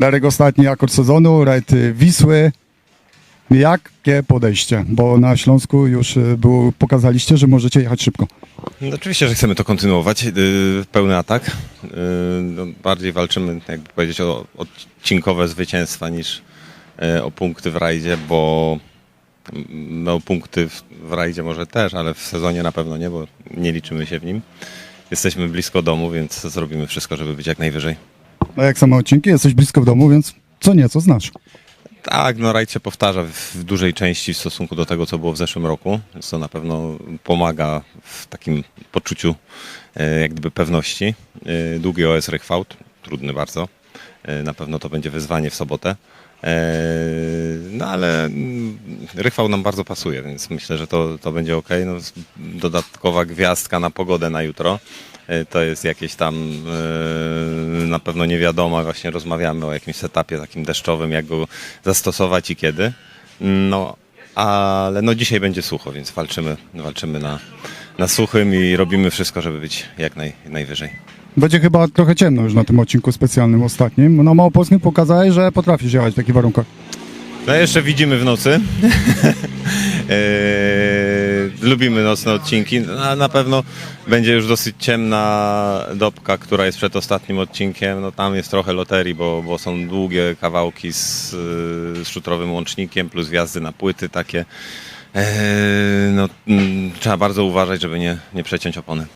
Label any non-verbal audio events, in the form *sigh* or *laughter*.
Darek, ostatni akord sezonu, rajd y, Wisły. Jakie podejście? Bo na Śląsku już y, było, pokazaliście, że możecie jechać szybko. No, oczywiście, że chcemy to kontynuować. Yy, pełny atak. Yy, no, bardziej walczymy, jakby powiedzieć, o odcinkowe zwycięstwa niż yy, o punkty w rajdzie, bo mm, no, punkty w, w rajdzie może też, ale w sezonie na pewno nie, bo nie liczymy się w nim. Jesteśmy blisko domu, więc zrobimy wszystko, żeby być jak najwyżej. A jak same odcinki? Jesteś blisko w domu, więc co nieco znasz. Tak, no rajd się powtarza w, dużej części w stosunku do tego, co było w zeszłym roku, więc to na pewno pomaga w takim poczuciu e, jak gdyby pewności. E, Długi OS Rychwałt, trudny bardzo. E, Na pewno to będzie wyzwanie w sobotę. E, No ale mm, Rychwał nam bardzo pasuje, więc myślę, że to, to będzie ok. No, dodatkowa gwiazdka na pogodę na jutro. E, To jest jakieś tam na pewno niewiadoma. Właśnie rozmawiamy o jakimś setupie takim deszczowym, jak go zastosować i kiedy. No, ale no dzisiaj będzie sucho, więc walczymy, walczymy na, na suchym i robimy wszystko, żeby być jak naj, najwyżej. Będzie chyba trochę ciemno już na tym odcinku specjalnym ostatnim. No Małopolskim pokazałeś, że potrafisz działać w takich warunkach. No jeszcze widzimy w nocy. Eee, *laughs* lubimy nocne odcinki. Na, na pewno będzie już dosyć ciemna dopka, która jest przed ostatnim odcinkiem. No tam jest trochę loterii, bo, bo są długie kawałki z, z szutrowym łącznikiem, plus wjazdy na płyty takie. Eee, no, mm, trzeba bardzo uważać, żeby nie, nie przeciąć opony.